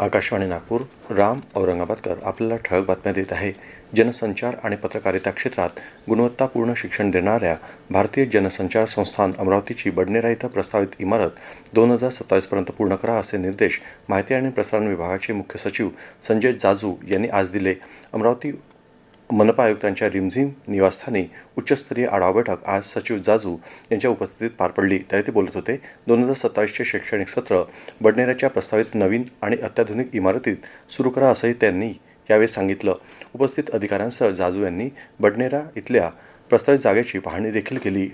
आकाशवाणी नागपूर राम औरंगाबादकर आपल्याला ठळक बातम्या देत आहे. जनसंचार आणि पत्रकारिता क्षेत्रात गुणवत्तापूर्ण शिक्षण देणाऱ्या भारतीय जनसंचार संस्थान अमरावतीची बडनेरा इथं प्रस्तावित इमारत दोन हजार सत्तावीसपर्यंत पूर्ण करा असे निर्देश माहिती आणि प्रसारण विभागाचे मुख्य सचिव संजय जाजू यांनी आज दिले. अमरावती मनपा आयुक्तांच्या रिमझिम निवासस्थानी उच्चस्तरीय आढावा बैठक आज सचिव जाजू यांच्या उपस्थितीत पार पडली. त्यावेळी ते बोलत होते दोन हजार सत्तावीसचे शैक्षणिक सत्र बडनेराच्या प्रस्तावित नवीन आणि अत्याधुनिक इमारतीत सुरू करा असंही त्यांनी यावेळी सांगितलं. उपस्थित अधिकाऱ्यांसह जाजू यांनी बडनेरा इथल्या प्रस्तावित जागेची पाहणी देखील केली.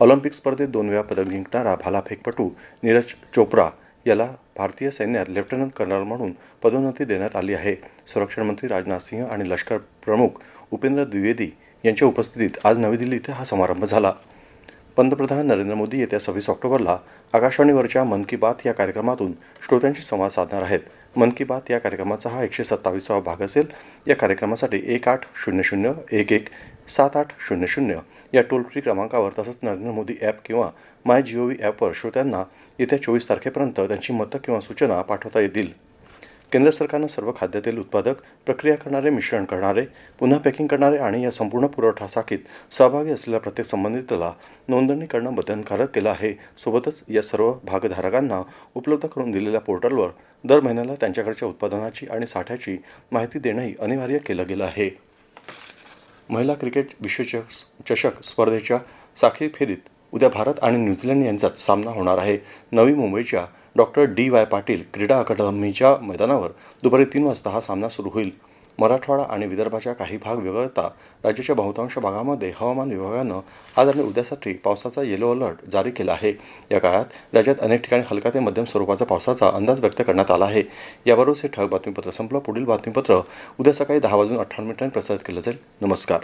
ऑलिम्पिक स्पर्धेत दोन वेळा पदक जिंकणारा भालाफेकपटू नीरज चोप्रा याला भारतीय सैन्यात लेफ्टनंट कर्नल म्हणून पदोन्नती देण्यात आली आहे. संरक्षण मंत्री राजनाथ सिंह आणि लष्कर प्रमुख उपेंद्र द्विवेदी यांच्या उपस्थितीत आज नवी दिल्ली इथे हा समारंभ झाला. पंतप्रधान नरेंद्र मोदी येत्या सव्वीस ऑक्टोबरला आकाशवाणीवरच्या मन की बात या कार्यक्रमातून श्रोत्यांशी संवाद साधणार आहेत. मन की बात या कार्यक्रमाचा हा एकशे सत्तावीसावा भाग असेल. या कार्यक्रमासाठी एक आठ शून्य शून्य एक एक सात आठ शून्य शून्य या टोल फ्री क्रमांकावर तसंच नरेंद्र मोदी ॲप किंवा माय जी ओ व्ही ॲपवर श्रोत्यांना येत्या चोवीस तारखेपर्यंत त्यांची मतं किंवा सूचना पाठवता येतील. केंद्र सरकारनं सर्व खाद्यतेल उत्पादक प्रक्रिया करणारे मिश्रण करणारे पुन्हा पॅकिंग करणारे आणि या संपूर्ण पुरवठा साखीत सहभागी असलेल्या प्रत्येक संबंधिताला नोंदणी करणं बंधनकारक केलं आहे. सोबतच या सर्व भागधारकांना उपलब्ध करून दिलेल्या पोर्टलवर दर महिन्याला त्यांच्याकडच्या उत्पादनाची आणि साठ्याची माहिती देणंही अनिवार्य केलं गेलं आहे. महिला क्रिकेट विश्वचषक चषक स्पर्धेच्या साखळी फेरीत उद्या भारत आणि न्यूझीलंड यांच्यात सामना होणार आहे. नवी मुंबईच्या डॉक्टर डी वाय पाटील क्रीडा अकादमीच्या मैदानावर दुपारी तीन वाजता हा सामना सुरू होईल. मराठवाडा आणि विदर्भाच्या काही भाग वगळता राज्याच्या बहुतांश भागामध्ये हवामान विभागानं आज आणि उद्यासाठी पावसाचा येलो अलर्ट जारी केला आहे. या काळात राज्यात अनेक ठिकाणी हलका ते मध्यम स्वरूपाचा पावसाचा अंदाज व्यक्त करण्यात आला आहे. याबरोबरच हे ठळक बातमीपत्र संपलं. पुढील बातमीपत्र उद्या सकाळी दहा वाजून अठ्ठावन्न मिनिटांनी प्रसारित केलं जाईल. नमस्कार.